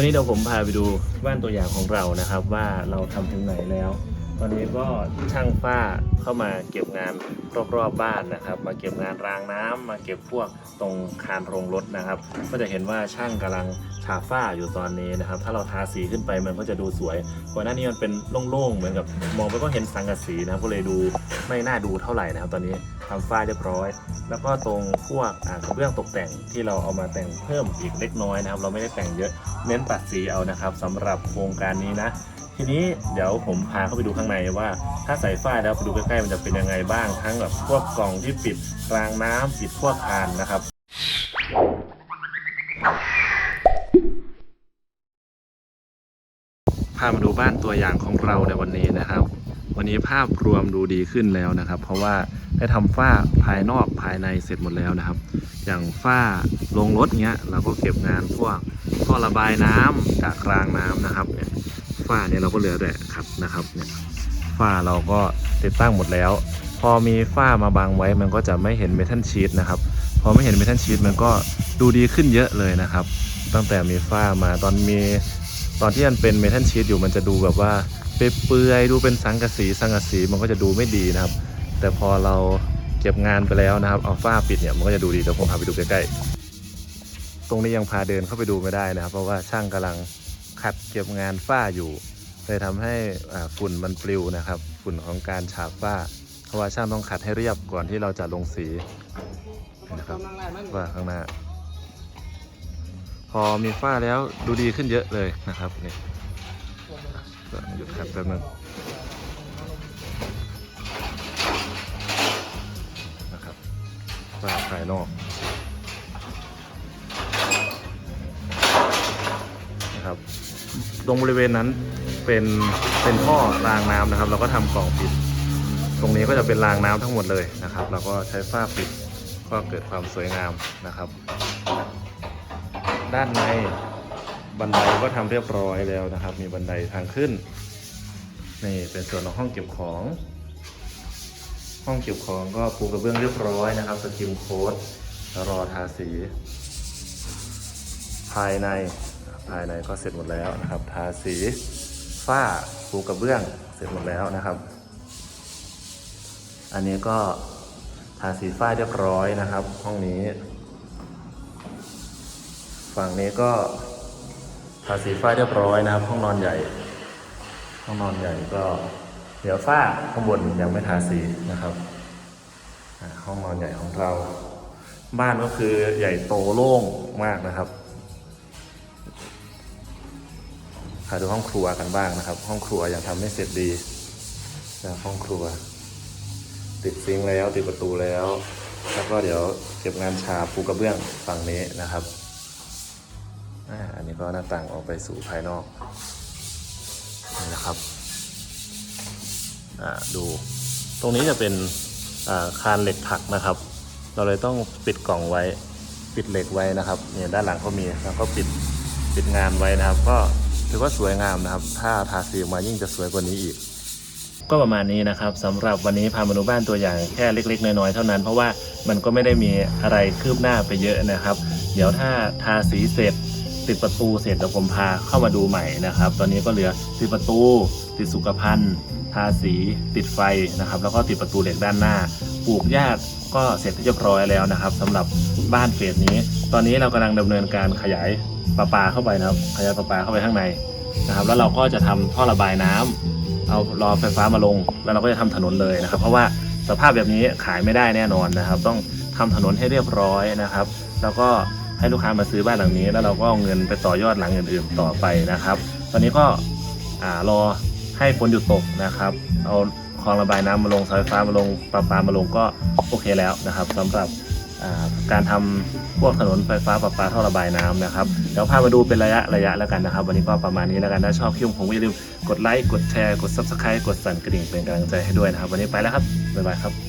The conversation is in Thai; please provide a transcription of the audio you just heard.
วันนี้เดี๋ยวผมพาไปดูบ้านตัวอย่างของเรานะครับ ว่าเราทำถึงไหนแล้ว ตอนนี้ก็ช่างฝ้าเข้ามาเก็บงานรอบๆบ้านนะครับ มาเก็บงานรางน้ำมาเก็บพวกตรงคานโรงรถนะครับ ก็จะเห็นว่าช่างกำลังฉาฝ้าอยู่ตอนนี้นะครับ ถ้าเราทาสีขึ้นไปมันก็จะดูสวยก่อนหน้านี้มันเป็นโล่งๆเหมือนกับมองไปก็เห็นสังกะสีนะครับก็เลยดูไม่น่าดูเท่าไหร่นะครับ ตอนนี้ทำฝ้าเรียบร้อย แล้วก็ตรงพวกอ่ากระเบื้องตกแต่งที่เราเอามาแต่งเพิ่มอีกเล็กน้อยนะครับ เราไม่ได้แต่งเยอะเน้นปัดสีเอานะครับสำหรับโครงการนี้นะ ทีนี้เดี๋ยวผมพาเข้าไปดูข้างในว่า ถ้าใส่ฝ้ายแล้วไปดูใกล้ๆมันจะเป็นยังไงบ้างทั้งแบบพวกกล่องที่ปิดรางน้ำปิดพวกคานนะครับพามาดูบ้านตัวอย่างของเราในวันนี้นะครับ วันนี้ภาพรวมดูดีขึ้นแล้วนะครับ เพราะว่าได้ทำฝ้าภายนอกภายในเสร็จหมดแล้วนะครับ อย่างฝ้าลงรถเงี้ยเราก็เก็บงานพวกท่อระบายน้ำจากรางน้ำนะครับ ฝ้าเนี่ยเราก็เหลือแต่ขัดนะครับเนี่ยฝ้าเราก็ติดตั้งหมดแล้ว พอมีฝ้ามาบังไว้มันก็จะไม่เห็นเมทัลชีตนะครับพอไม่เห็นเมทัลชีตมันก็ดูดีขึ้นเยอะเลยนะครับ ตั้งแต่มีฝ้ามาตอนมีตอนที่มันเป็นเมทัลชีตอยู่มันจะดูแบบว่าเปื่อยๆดูเป็นสังกะสีสังกะสีมันก็จะดูไม่ดีนะครับ แต่พอเราเก็บงานไปแล้วนะครับเอาฝ้าปิดเนี่ยมันก็จะดูดีเดี๋ยวผมพาไปดูใกล้ๆตรงนี้ยังพาเดินเข้าไปดูไม่ได้นะครับ เพราะว่าช่างกำลัง ขัดเก็บงานฝ้าอยู่เลยทำให้ฝุ่นมันปลิวนะครับ ฝุ่นของการฉาบฝ้า เพราะว่าช่างต้องขัดให้เรียบก่อนที่เราจะลงสีนะครับฝ้าข้างหน้า พอมีฝ้าแล้วดูดีขึ้นเยอะเลยนะครับนี่หยุดขัดแป๊บนึงนะครับฝ้าภายนอกนะครับ ตรงบริเวณนั้นเป็นเป็นท่อรางน้ำนะครับ เราก็ทำกล่องปิด ตรงนี้ก็จะเป็นรางน้ำทั้งหมดเลยนะครับ เราก็ใช้ฝ้าปิดก็เกิดความสวยงามนะครับ ด้านในบันไดก็ทำเรียบร้อยแล้วนะครับ มีบันไดทางขึ้นนี่เป็นส่วนของห้องเก็บของ ห้องเก็บของก็ปูกระเบื้องเรียบร้อยนะครับสกิมโค้ดแล้วรอทาสี ภายใน ภายในก็เสร็จหมดแล้วนะครับ ทาสีฝ้าปูกระเบื้องเสร็จหมดแล้วนะครับ อันนี้ก็ทาสีฝ้าเรียบร้อยนะครับ ห้องนี้ ฝั่งนี้ก็ทาสีฝ้าเรียบร้อยนะครับ ห้องนอนใหญ่ ห้องนอนใหญ่ก็เดี๋ยวฝ้าข้างบนยังไม่ทาสีนะครับห้องนอนใหญ่ของเรา บ้านก็คือใหญ่โตโล่งมากนะครับ พาดูห้องครัวกันบ้างนะครับ ห้องครัวยังทำไม่เสร็จดีนะห้องครัว ติดซิงค์แล้วติดประตูแล้ว แล้วก็เดี๋ยวเก็บงานฉาปูกระเบื้องฝั่งนี้นะครับอ่าอันนี้ก็หน้าต่างออกไปสู่ภายนอกนี่นะครับอ่าดูตรงนี้จะเป็นอ่าคานเหล็กถักนะครับ เราเลยต้องปิดกล่องไว้ปิดเหล็กไว้นะครับเนี่ยด้านหลังก็มีแล้วก็ปิดปิดงานไว้นะครับ ก็ ถือว่าสวยงามนะครับ ถ้าทาสีออกมายิ่งจะสวยกว่านี้อีก ก็ประมาณนี้นะครับสำหรับวันนี้พามาดูบ้านตัวอย่างแค่เล็ก ๆ น้อยๆเท่านั้นเพราะว่ามันก็ไม่ได้มีอะไรคืบหน้าไปเยอะนะครับ เดี๋ยวถ้าทาสีเสร็จติดประตูเสร็จเดี๋ยวผมพาเข้ามาดูใหม่นะครับ ตอนนี้ก็เหลือติดประตู ติดสุขภัณฑ์ ทาสี ติดไฟนะครับ แล้วก็ติดประตูเหล็กด้านหน้า ปลูกหญ้าก็เสร็จเรียบร้อยแล้วนะครับสำหรับบ้านเฟสนี้ ตอนนี้เรากำลังดำเนินการขยายประปาเข้าไปนะครับ ขยายประปาเข้าไปข้างในนะครับ แล้วเราก็จะทำท่อระบายน้ำเอารอไฟฟ้ามาลง แล้วเราก็จะทำถนนเลยนะครับ เพราะว่าสภาพแบบนี้ขายไม่ได้แน่นอนนะครับ ต้องทำถนนให้เรียบร้อยนะครับ แล้วก็ให้ลูกค้ามาซื้อบ้านหลังนี้ แล้วเราก็เอาเงินไปต่อยอดหลังอื่นๆต่อไปนะครับ ตอนนี้ก็อรอให้ฝนหยุดตกนะครับ เอา ลองระบายน้ำมาลงสาไฟฟ้ามาลงประปามาลงก็โอเคแล้วนะครับสำหรับการทำพวกถนนไฟฟ้าประปาท่อระบายน้ำนะครับเดี๋ยวพามาดูเป็นระยะระยะแล้วกันนะครับ วันนี้ก็ประมาณนี้แล้วกันถ้าชอบคลิปผมก็อย่าลืมกดไลค์กดแชร์กด subscribe กดสั่นกระดิ่งเป็นกำลังใจให้ด้วยนะครับ วันนี้ไปแล้วครับบ๊ายบายครับ